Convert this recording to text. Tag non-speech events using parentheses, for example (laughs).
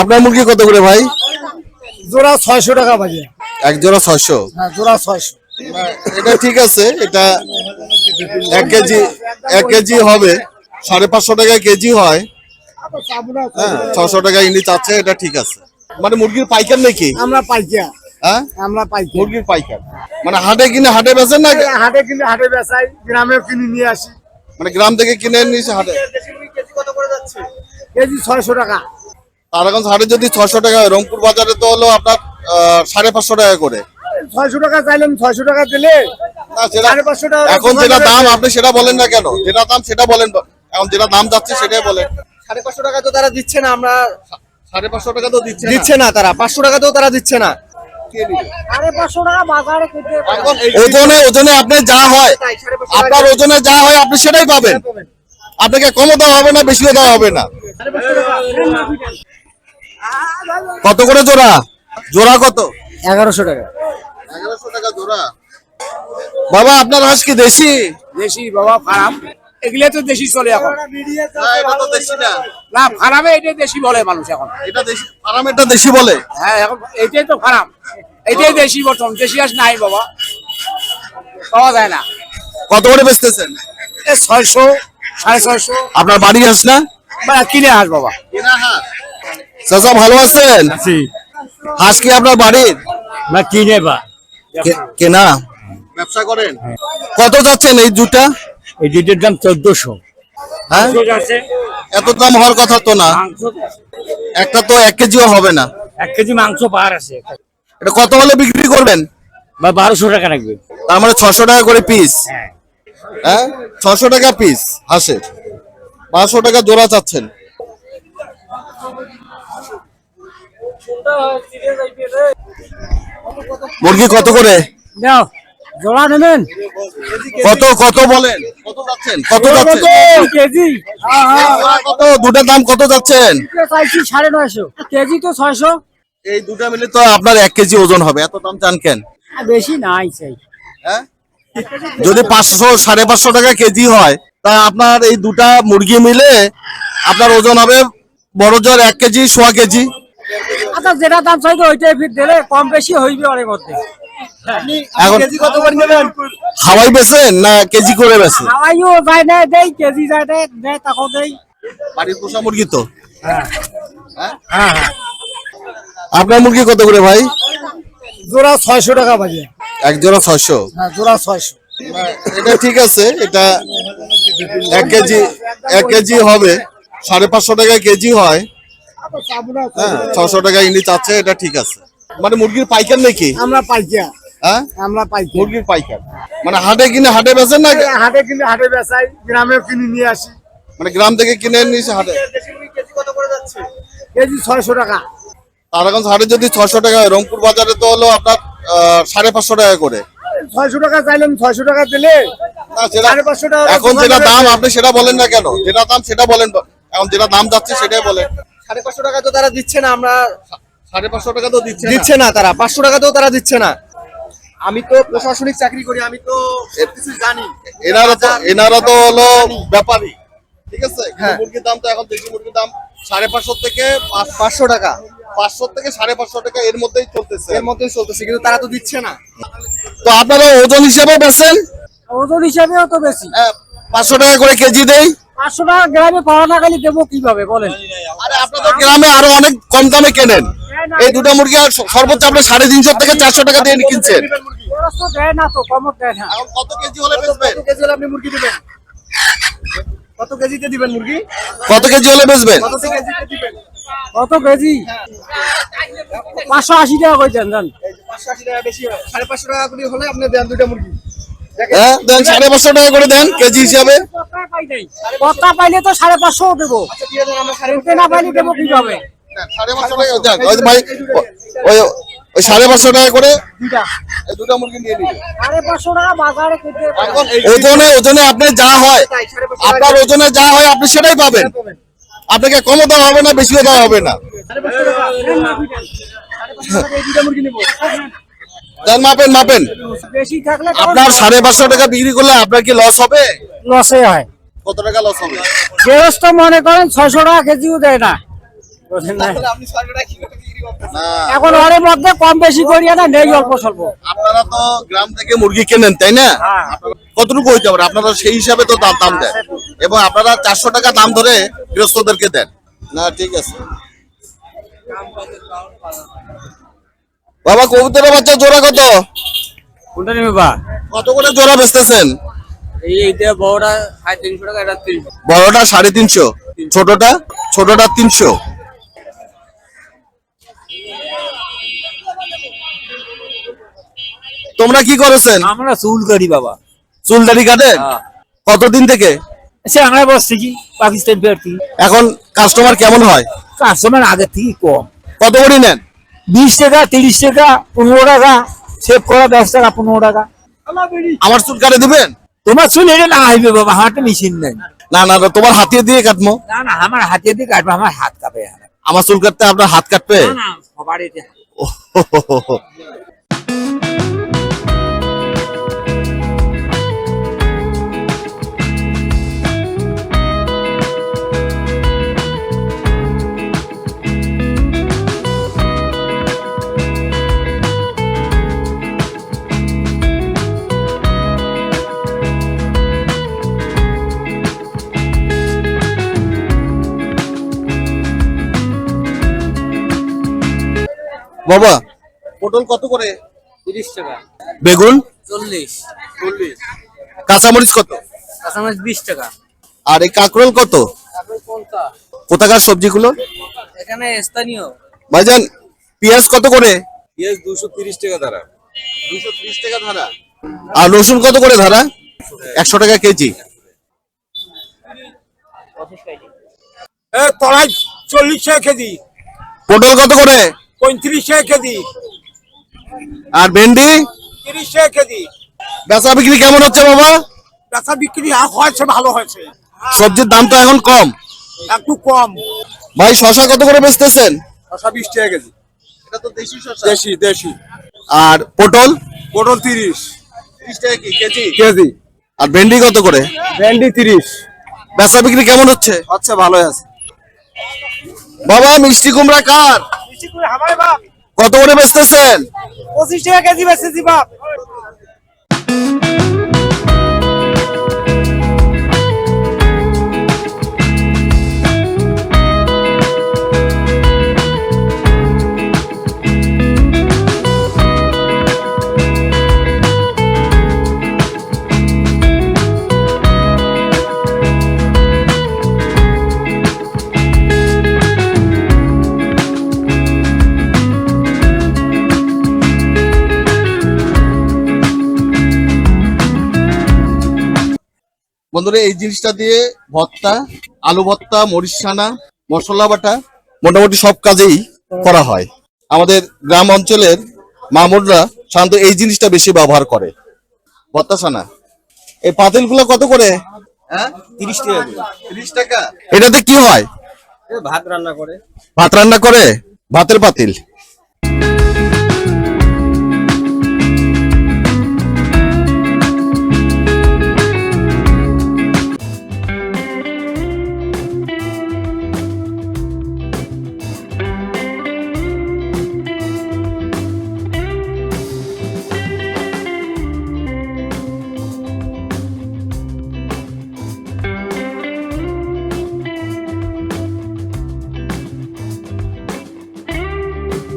আপনার মুরগি কত করে ভাই? জোড়া ছয়শো টাকা ভাই এক জোড়া ছয়শো? হ্যাঁ জোড়া ছয়শো। এটা ঠিক আছে এটা এক কেজি এক কেজি হবে। সাড়ে পাঁচশো টাকা কেজি হয়। হ্যাঁ ছশো টাকা ইনি চাচ্ছে এটা ঠিক আছে। মানে মুরগির পাইকার নাকি? আমরা পাইকিয়া হ্যাঁ? আমরা পাইকিয়া মুরগির পাইকার। মানে হাটে কিনে হাটে বেচেন না? হাটে কিনে হাটে বেচাই গ্রামেও কিনে নিয়ে আসি। মানে গ্রাম থেকে কিনে নিয়েছে হাটে কত করে যাচ্ছে? কেজি ছয়শো টাকা। তারাগঞ্জ হাটে যদি ছশো টাকা হয় রংপুর বাজারে তো হলো আপনার আহ, সাড়ে পাঁচশো টাকা করে। ছয়শো টাকা চাইলাম ছয়শো টাকা দিলে এখন যেটা দাম আপনি সেটা বলেন না কেন? যেটা দাম সেটা বলেন এখন যেটা দাম যাচ্ছে সেটাই বলেন। সাড়ে পাঁচশো টাকা তো তারা দিচ্ছে না আমরা সাড়ে পাঁচশো টাকা তো দিচ্ছে না। দিচ্ছে না তারা পাঁচশো টাকা তো তারা দিচ্ছে না। ওজনে ওজনে আপনি যা হয় আপনার ওজনে যা হয় আপনি সেটাই পাবেন। আপনাকে কমও দেওয়া হবে না বেশিও দেওয়া হবে না। কত করে জোড়া? জোড়া কত? এগারোশো টাকা। এগারোশো টাকা জোড়া। বাবা আপনার হাঁস কি দেশি? দেশি বাবা ফার্ম এগুলো তো দেশি চলে এখন। না, এটা তো দেশি না। না ফার্মে এটাই দেশি বলে মানুষ এখন। এটা দেশি ফার্মেরটা দেশি বলে? হ্যাঁ এখন এটাই তো ফার্ম এটাই দেশি বর্তমান। দেশি আস নাই বাবা। পাওয়া যায় না। কত করে বেচতেছেন? এ ছয়শো সাড়ে ছয়শো। আপনার বাড়ি হাঁস না? বা কিনে আস বাবা। চাচা ভালো আছেন? হাঁস কি আপনার বাড়ির? না কিনে বা। কে- কেনা? ব্যবসা করেন? কত যাচ্ছেন এই দুটা এই দুটোর দাম চোদ্দশো। হ্যাঁ? এত দাম হওয়ার কথা তো না। একটা তো এক কেজিও হবে না। এক কেজি মাংস পার আছে। এটা কত হলে বিক্রি করবেন? বা বারোশো টাকা রাখবেন তার মানে ছশো টাকা করে পিস হ্যাঁ। ছশো টাকা পিস হাঁসের। পাঁচশো টাকা জোড়া চাচ্ছেন। মুরগি কত করে? দাও জোড়া নেবেন? কত কত বলেন? কত যাচ্ছেন? কত যাচ্ছেন? কেজি? কত? দুটার দাম কত যাচ্ছেন? চাইছি সাড়ে নয়শো। কেজি তো ছয়শো। এই দুটা মিলে তো আপনার এক কেজি ওজন হবে। এত দাম চান কেন? বেশি নাই চাই। হ্যাঁ? যদি পাঁচশো সাড়ে পাঁচশো টাকা কেজি হয় তা আপনার এই দুটা মুরগি মিলে আপনার ওজন হবে বড় জোর এক কেজি সোয়া কেজি। আচ্ছা যেটা দাম চাইতো ওইটাই ফির দিলে কম বেশি হইবে অনেক মধ্যে এখন কত করে নেবেন? হাওয়াই বেছেন না কেজি করে বেছেন হাওয়াইও যায় না দেই কেজি যায় দেয় দেয় তাকেও দেই। বাড়ির পোষা মুরগি তো? হ্যাঁ হ্যাঁ। আপনার মুরগি কত করে ভাই? জোড়া ছয়শো টাকা বাজে। এক জোড়া ছয়শো? হ্যাঁ জোড়া ছয়শো। এটা ঠিক আছে এটা এক কেজি এক কেজি হবে। সাড়ে পাঁচশো টাকা কেজি হয়। হ্যাঁ ছশো টাকা ইনি চাচ্ছে এটা ঠিক আছে। মানে মুরগির পাইকার নাকি? আমরা হ্যাঁ? আমরা পাইকিয়া মুরগির পাইকার। মানে হাটে কিনে হাটে বেচেন না? হাটে কিনে হাটে বেচাই গ্রামেও কিনে নিয়ে আসি। মানে গ্রাম থেকে কিনে নিয়েছে হাটে? কত করে যাচ্ছে কেজি ছয়শো টাকা। তারাগঞ্জ হাটে যদি টাকা হয় রংপুর বাজারে তো হলো আপনার সাড়ে পাঁচশো টাকা করে। ছয়শো টাকা চাইলাম ছয়শো টাকা দিলে এখন যেটা দাম আপনি সেটা বলেন না কেন? যেটা দাম সেটা বলেন। এখন যেটা দাম যাচ্ছে সেটাই বলেন। সাড়ে পাঁচশো টাকা তো তারা দিচ্ছে না আমরা সাড়ে পাঁচশো টাকা তো দিচ্ছে দিচ্ছে না তারা পাঁচশো টাকা তো তারা দিচ্ছে না। আমি তো প্রশাসনিক চাকরি করি আমি তো সবকিছু জানি। এনারা তো এনারা তো হলো ব্যাপারী ঠিক আছে? হ্যাঁ। মুরগির দাম তো এখন দেশি মুরগির দাম সাড়ে পাঁচশো থেকে পাঁচ- পাঁচশো টাকা। পাঁচশো থেকে সাড়ে পাঁচশো টাকা এর মধ্যেই চলতেছে। এর মধ্যেই চলতেছে কিন্তু তারা তো দিচ্ছে না। তো আপনারা ওজন হিসেবে বেছেন ওজন হিসাবেও তো বেশি। পাঁচশো টাকা করে কেজি দেই। পাঁচশো টাকা গ্রামে পাওয়া না গেলে দেবো কীভাবে? বলেন। আরে আপনাদের গ্রামে আরও অনেক কম দামে কেনেন। এই দুটো মুরগি আর সর্বোচ্চ আপনি সাড়ে তিনশো থেকে চারশো টাকা দিয়ে কিনছেন। দেয় না তো কমত দেয় না। কত কেজি হলে বেচবেন? কত কেজি হলে আপনি মুরগি দিবেন? কত কেজিতে দিবেন মুরগি? কত কেজি হলে বেচবেন? কত কেজিতে দিবেন? কত কেজি? পাঁচশো আশি টাকা করে দেন জান পাঁচশো আশি টাকা বেশি সাড়ে পাঁচশো টাকা করে হলে আপনি দেন দুইটা মুরগি। হ্যাঁ দেন সাড়ে পাঁচশো টাকা করে দেন কেজি হিসাবে। কত্তা পাইলে তো সাড়ে পাঁচশো দেবো। না পাইলে দেবো কীভাবে? সাড়ে পাঁচশো টাকা দেন ওই ভাই ওই ওই সাড়ে পাঁচশো টাকা করে মুরগি নিয়ে নিবে ওজনে ওজনে আপনি যা হয় আপনার ওজনে যা হয় আপনি সেটাই পাবেন। আপনাকে কমও দেওয়া হবে না বেশিও দেওয়া হবে না। (laughs) দেন মাপেন মাপেন। বেশি থাকলে আপনার সাড়ে পাঁচশো টাকা বিক্রি করলে আপনার কি লস হবে? লসে হয়। কত টাকা লস হবে? গৃহস্থ মনে করেন ছয়শো টাকা কেজিও দেয় না। এখন ওর মধ্যে কম বেশি করি না নেই অল্প স্বল্প। আপনারা তো গ্রাম থেকে মুরগি কেনেন তাই না? হ্যাঁ। কতটুকু হইতে পারে? আপনারা সেই হিসাবে তো দাম দাম দেন। এবং আপনারা চারশো টাকা দাম ধরে গৃহস্থদেরকে দেন। না ঠিক আছে। বাবা কবুতরের বাচ্চা জোড়া কত? কোনটা নেবে বা? কত করে জোড়া বেচতেছেন? এই এইটা বড়টা সাড়ে তিনশো টাকা এটা তিনশো। বড়টা সাড়ে তিনশো। ছোটটা? ছোটটা তিনশো। তোমরা কি করেছেন? আমরা চুল করি বাবা। চুলদারি কাটেন? হ্যাঁ। কতদিন থেকে? সে আমরা বসছি কি পাকিস্তান প্রার্থী এখন কাস্টমার কেমন হয়? কাস্টমার আগের থেকে কম। কত করে নেন? বিশ টাকা তিরিশ টাকা পনেরো টাকা সেভ করা দশ টাকা পনেরো টাকা। আমার চুল কাটে দিবেন? তোমার চুল এটা না আসবে বাবা হাতে মেশিন নেই। না না তোমার হাতিয়ে দিয়ে কাটবো না না আমার হাতিয়ে দিয়ে কাটবো আমার হাত কাটবে আমার চুল কাটতে আপনার হাত কাটবে? না সবার এটা বাবা। পটল কত করে? তিরিশ টাকা। বেগুন? চল্লিশ। চল্লিশ। কাঁচামরিচ কত? কাঁচামাচ বিশ টাকা। আর এই কাঁকরোল কত? কোথাকার সবজিগুলো? এখানে স্থানীয়। ভাইজান পেঁয়াজ কত করে? পেঁয়াজ দুশো তিরিশ টাকা ধারা। দুশো তিরিশ টাকা ধারা। আর রসুন কত করে ধারা? একশো টাকা কেজি। তলায় চল্লিশ টাকা কেজি। পটল কত করে? পঁয়ত্রিশ কেজি। আর ভেন্ডি? তিরিশ কেজি। বেচা বিক্রি কেমন হচ্ছে বাবা? বেচা বিক্রি হয়েছে ভালো হয়েছে। সবজির দাম তো এখন কম। একটু কম। ভাই শশা কত করে বেচতেছেন? শশা বিশ টাকা কেজি। এটা তো দেশি শশা দেশি দেশি। আর পটল? পটল তিরিশ। ত্রিশ টাকা কেজি? কেজি। আর ভেন্ডি কত করে? ভেন্ডি তিরিশ। বেচা বিক্রি কেমন হচ্ছে? আচ্ছা ভালোই আছে। বাবা মিষ্টি কুমড়া কার? কত করে বেচতেছেন? পঁচিশ টাকা কেজি বেচতেছি বাপ। বন্ধুরা এই জিনিসটা দিয়ে ভর্তা আলু ভর্তা মরিচ ছানা মশলা বাটা মোটামুটি সব কাজেই করা হয়। আমাদের গ্রাম অঞ্চলের মামুররা সাধারণত এই জিনিসটা বেশি ব্যবহার করে। ভর্তা ছানা। এই পাতিলগুলো কত করে? হ্যাঁ? তিরিশ টাকা তিরিশ টাকা? এটাতে কি হয়? ভাত রান্না করে। ভাত রান্না করে? ভাতের পাতিল।